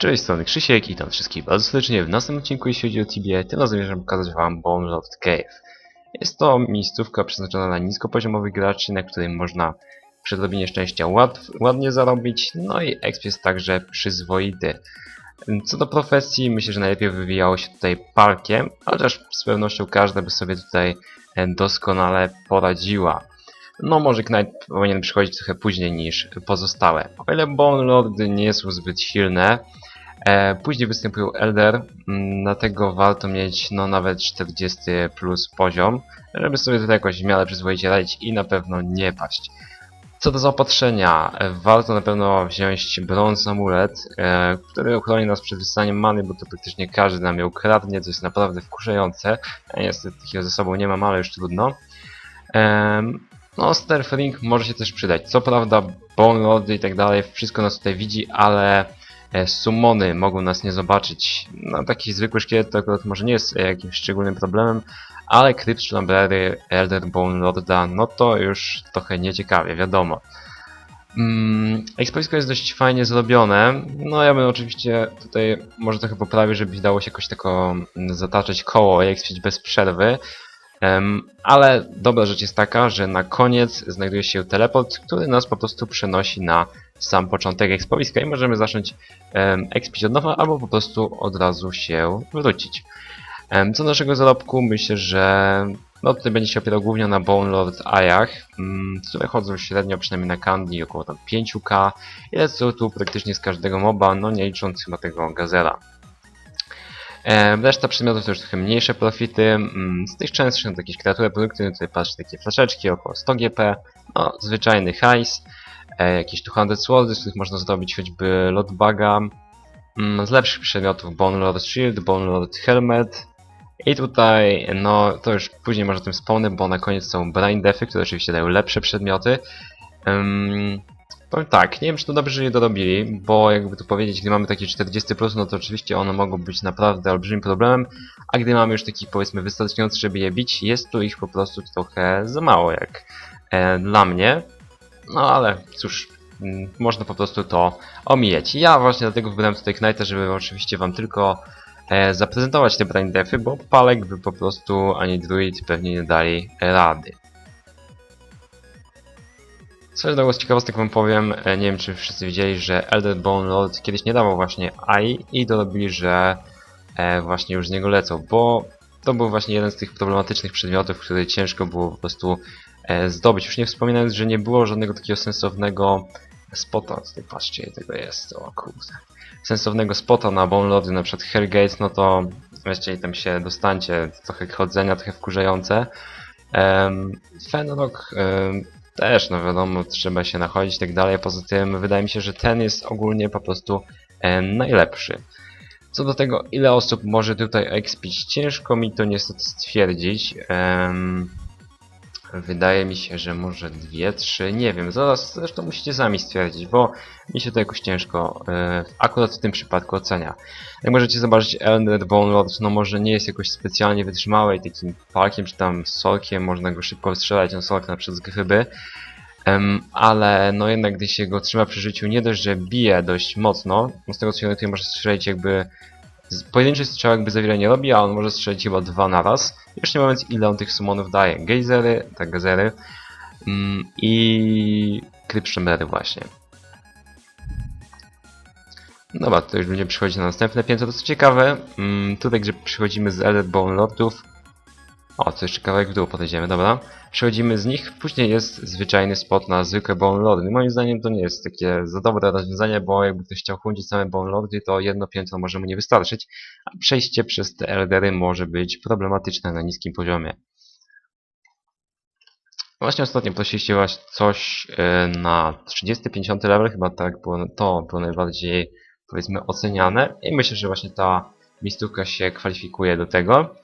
Cześć, strony Krzysiek i tam wszystkich bardzo serdecznie w następnym odcinku jeśli chodzi o TBA, tym razem zamierzam pokazać wam Bone Lord Cave. Jest to miejscówka przeznaczona na niskopoziomowych graczy, na której można przy odrobinie szczęścia ład, ładnie zarobić, no i exp jest także przyzwoity. Co do profesji, myślę, że najlepiej wywijało się tutaj parkiem, chociaż z pewnością każda by sobie tutaj e, doskonale poradziła. No może Knight powinien przychodzić trochę później niż pozostałe. O ile Bone Lordy nie są zbyt silne, e, później występują Elder, mm, dlatego warto mieć no nawet 40 plus poziom, żeby sobie tutaj jakoś w miarę przyzwoicie radzić i na pewno nie paść. Co do zaopatrzenia, e, warto na pewno wziąć brąz amulet, e, który ochroni nas przed wysaniem many, bo to praktycznie każdy nam ją kradnie, co jest naprawdę wkurzające. Ja niestety takiego ze sobą nie mam, ale już trudno. No, Stealth Ring może się też przydać. Co prawda, Bone Lordy i tak dalej, wszystko nas tutaj widzi, ale summony mogą nas nie zobaczyć. No, taki zwykły szkielet to akurat może nie jest e, jakimś szczególnym problemem, ale Crypt Chamblery, Elder Bone Lorda, no to już trochę nieciekawie, wiadomo. Mm, Expoisko jest dość fajnie zrobione. No ja bym oczywiście tutaj może trochę poprawił, żeby dało się jakoś tako mm, zataczać koło i expić bez przerwy. Em, ale dobra rzecz jest taka, że na koniec znajduje się teleport, który nas po prostu przenosi na sam początek expoiska i możemy zacząć expić od nowa, albo po prostu od razu się wrócić. Co do naszego zarobku, myślę, że no tutaj będzie się opierał głównie na Bone Lord Ajach, mm, które chodzą średnio przynajmniej na Candy około tam 5k i lecą tu praktycznie z każdego moba, no nie licząc chyba tego Gazela. Reszta przedmiotów to już trochę mniejsze profity. Mm, Z tych częstszych to jakieś kreatury, produkty, tutaj patrzcie takie flaszeczki, około 100 GP, no zwyczajny hajs, jakieś 200 swordy, z których można zrobić choćby lotbaga. Mm, Z lepszych przedmiotów Bone Lord Shield, Bone Lord Helmet. I tutaj, no to już później może o tym wspomnę, bo na koniec są Brain Defy, które oczywiście dają lepsze przedmioty. Ym, Powiem tak, nie wiem czy to dobrze, że je dorobili, bo jakby tu powiedzieć, gdy mamy takie 40+, plus, no to oczywiście one mogą być naprawdę olbrzymim problemem, a gdy mamy już taki powiedzmy wystarczający, żeby je bić, jest tu ich po prostu trochę za mało jak e, dla mnie. No ale cóż, mm, można po prostu to omijać. Ja właśnie dlatego wybrałem tutaj Knighta, żeby oczywiście wam tylko e, zaprezentować te brain defy, bo palek by po prostu ani druid pewnie nie dali rady. Co do z ciekawostek wam powiem, e, nie wiem czy wszyscy widzieli, że Elder Bone Lord kiedyś nie dawał właśnie AI i dorobili, że e, właśnie już z niego lecą, bo to był właśnie jeden z tych problematycznych przedmiotów, który ciężko było po prostu zdobyć. Już nie wspominając, że nie było żadnego takiego sensownego spota, tutaj patrzcie, tego jest, o kurde. Sensownego spota na Bone Lordy, na przykład Hellgate, no to weźcie i tam się dostańcie, trochę chodzenia, trochę wkurzające. Um, em, też, no wiadomo, trzeba się nachodzić i tak dalej. Poza tym wydaje mi się, że ten jest ogólnie po prostu e, najlepszy. Co do tego, ile osób może tutaj expić, ciężko mi to niestety stwierdzić. Em, wydaje mi się, że może dwie, trzy, nie wiem, zaraz zresztą musicie sami stwierdzić, bo mi się to jakoś ciężko e, akurat w tym przypadku ocenia. Jak możecie zobaczyć, Elder Bone Lord no może nie jest jakoś specjalnie wytrzymały takim palkiem czy tam solkiem można go szybko strzelać, no solk na przykład z gryby. Em, ale no jednak gdy się go trzyma przy życiu, nie dość, że bije dość mocno, no z tego co się orientuję może strzelić jakby pojedynczy strzał jakby za wiele nie robi, a on może strzelić chyba dwa na raz. Już nie mówiąc ile on tych summonów daje. Gejzery, tak gazery mm, i Krypszembery właśnie. Dobra, to już będziemy przechodzić na następne piętro. To co ciekawe, mm, tutaj gdzie przychodzimy z Elder Bone Lordów, o, to jeszcze kawałek w dół podejdziemy, dobra. Przechodzimy z nich, później jest zwyczajny spot na zwykłe Bone Lordy. Moim zdaniem to nie jest takie za dobre rozwiązanie, bo jakby ktoś chciał chłonić same Bone Lordy, to jedno piętro może mu nie wystarczyć, a przejście przez te Eldery może być problematyczne na niskim poziomie. Właśnie ostatnio prosiliście was coś e, na 30-50 level, chyba tak było, to było najbardziej powiedzmy oceniane i myślę, że właśnie ta miejscówka się kwalifikuje do tego.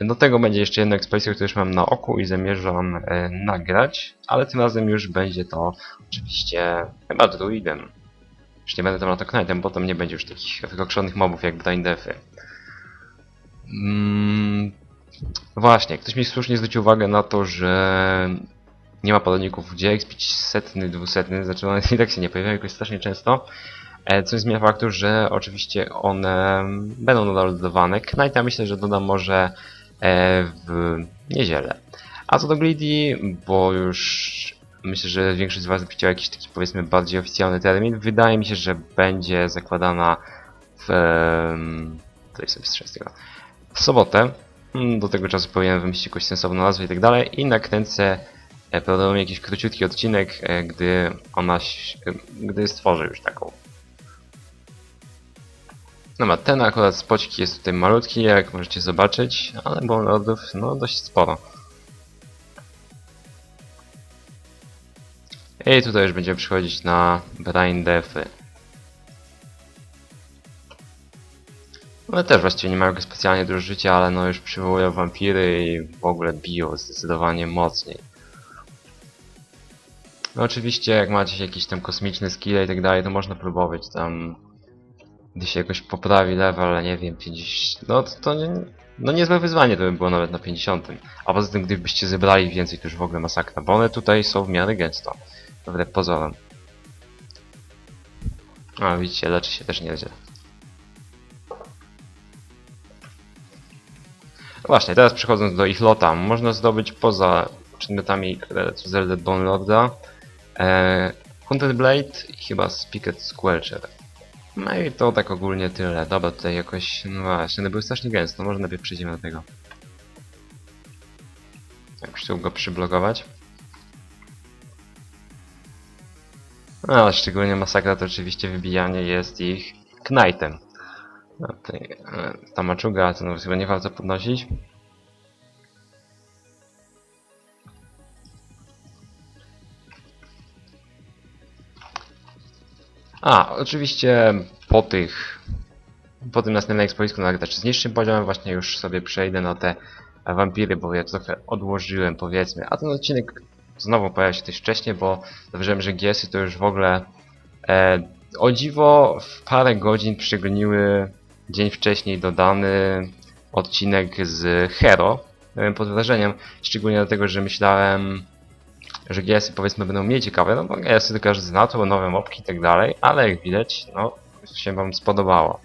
Do tego będzie jeszcze jedno ekspresję, które już mam na oku i zamierzam e, nagrać, ale tym razem już będzie to oczywiście chyba druidem. Już nie będę tam na to knightem, bo tam nie będzie już takich wykokszonych mobów jak Blind Defy. Mm, właśnie, ktoś mi słusznie zwrócił uwagę na to, że nie ma poradników gdzie expić setny, dwusetny, znaczy one i tak się nie pojawiają jakoś strasznie często. E, co zmienia faktu, że oczywiście one będą nadal dodawane. Knighta myślę, że dodam może w niedzielę. A co do Greedy, bo już myślę, że większość z Was chciała jakiś taki powiedzmy bardziej oficjalny termin. Wydaje mi się, że będzie zakładana w... Tutaj sobie strzec tego. W sobotę. Mm, Do tego czasu powinienem wymyślić jakąś sensowną nazwę i tak dalej. I nakręcę e, prawdopodobnie jakiś króciutki odcinek, e, gdy ona, e, gdy stworzę już taką. No ma ten akurat spocik jest tutaj malutki, jak możecie zobaczyć, ale bonlordów no dość sporo. I tutaj już będziemy przychodzić na brain defy. One też właściwie nie mają specjalnie dużo życia, ale no już przywołują wampiry i w ogóle biją zdecydowanie mocniej. No oczywiście jak macie jakieś tam kosmiczne skille i tak dalej, to można próbować tam gdy się jakoś poprawi level, nie wiem, 50... No to, to nie... No niezłe wyzwanie to by było nawet na 50. A poza tym gdybyście zebrali więcej, to już w ogóle masakra, bo one tutaj są w miarę gęsto. Wbrew pozorom. A widzicie, leczy się też nieźle. Właśnie, teraz przechodząc do ich lota, można zdobyć poza przedmiotami z Zelda Bone Lorda e, Blade i chyba Spiket Squelcher. No i to tak ogólnie tyle. Dobra, tutaj jakoś, no właśnie, one były strasznie gęsto, może najpierw przejdziemy do tego. Tak, chciał go przyblokować. No, ale szczególnie masakra to oczywiście wybijanie jest ich Knightem. No, tutaj, e, ta maczuga, to no, chyba nie warto podnosić. A, oczywiście po tych, po tym następnym ekspoisku na z niższym poziomem właśnie już sobie przejdę na te wampiry, bo ja trochę odłożyłem powiedzmy. A ten odcinek znowu pojawia się też wcześniej, bo zauważyłem, że GS-y to już w ogóle e, o dziwo w parę godzin przegoniły dzień wcześniej dodany odcinek z Hero. Byłem pod wrażeniem, szczególnie dlatego, że myślałem, że GS-y powiedzmy będą mniej ciekawe, no bo GS-y każdy zna, to nowe mopki i tak dalej, ale jak widać, no się wam spodobało.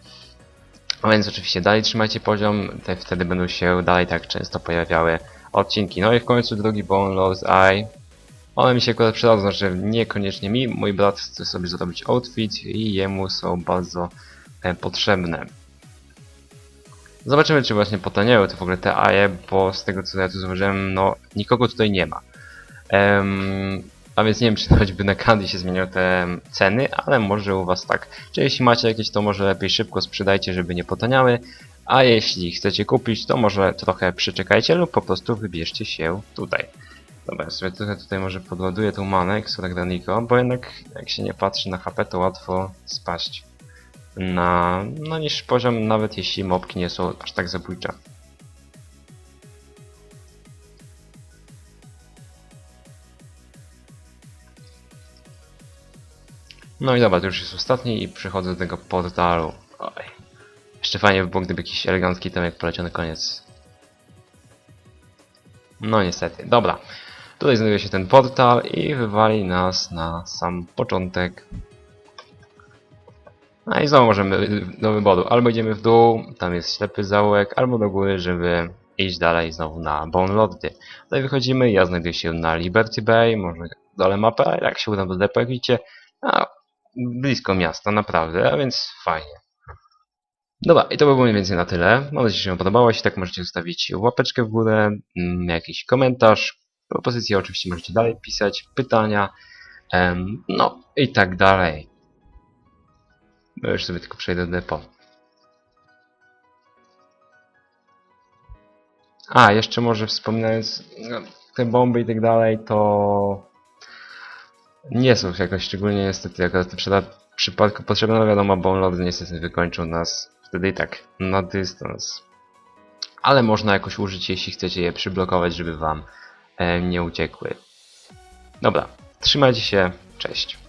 A więc oczywiście dalej trzymajcie poziom, te wtedy będą się dalej tak często pojawiały odcinki. No i w końcu drugi Bone Lord's Eye. One mi się akurat przydadzą, znaczy niekoniecznie mi, mój brat chce sobie zrobić outfit i jemu są bardzo e, potrzebne. Zobaczymy, czy właśnie potaniały to w ogóle te aje, bo z tego co ja tu zauważyłem, no nikogo tutaj nie ma. Em, a więc nie wiem, czy choćby na Candy się zmieniają te ceny, ale może u Was tak. Czy jeśli macie jakieś, to może lepiej szybko sprzedajcie, żeby nie potaniały. A jeśli chcecie kupić, to może trochę przeczekajcie lub po prostu wybierzcie się tutaj. Dobra, ja sobie trochę tutaj może podładuję tą manę, Xoragdaniko, bo jednak jak się nie patrzy na HP, to łatwo spaść na no, niższy poziom, nawet jeśli mopki nie są aż tak zabójcze. No i dobra, to już jest ostatni i przechodzę do tego portalu. Oj. Jeszcze fajnie by było, gdyby jakiś elegancki temek poleciał na koniec. No niestety, dobra. Tutaj znajduje się ten portal i wywali nas na sam początek. No i znowu możemy do wyboru. Albo idziemy w dół, tam jest ślepy zaułek, albo do góry, żeby iść dalej znowu na Bone. Tutaj wychodzimy, ja znajduję się na Liberty Bay, może dole mapę, jak się udam do depo, jak widzicie, a, blisko miasta, naprawdę, a więc fajnie. Dobra, i to by było mniej więcej na tyle. Mam nadzieję, że Wam podobało. Jeśli tak, możecie zostawić łapeczkę w górę, mm, jakiś komentarz, propozycje oczywiście możecie dalej pisać, pytania, no i tak dalej. No już sobie tylko przejdę do depo. A, jeszcze może wspominając, no, te bomby i tak dalej, to nie są jakoś szczególnie niestety jako w przyda- przypadku potrzebne, no wiadomo, bo niestety wykończą nas wtedy i tak na dystans. Ale można jakoś użyć, jeśli chcecie je przyblokować, żeby wam e, nie uciekły. Dobra, trzymajcie się, cześć.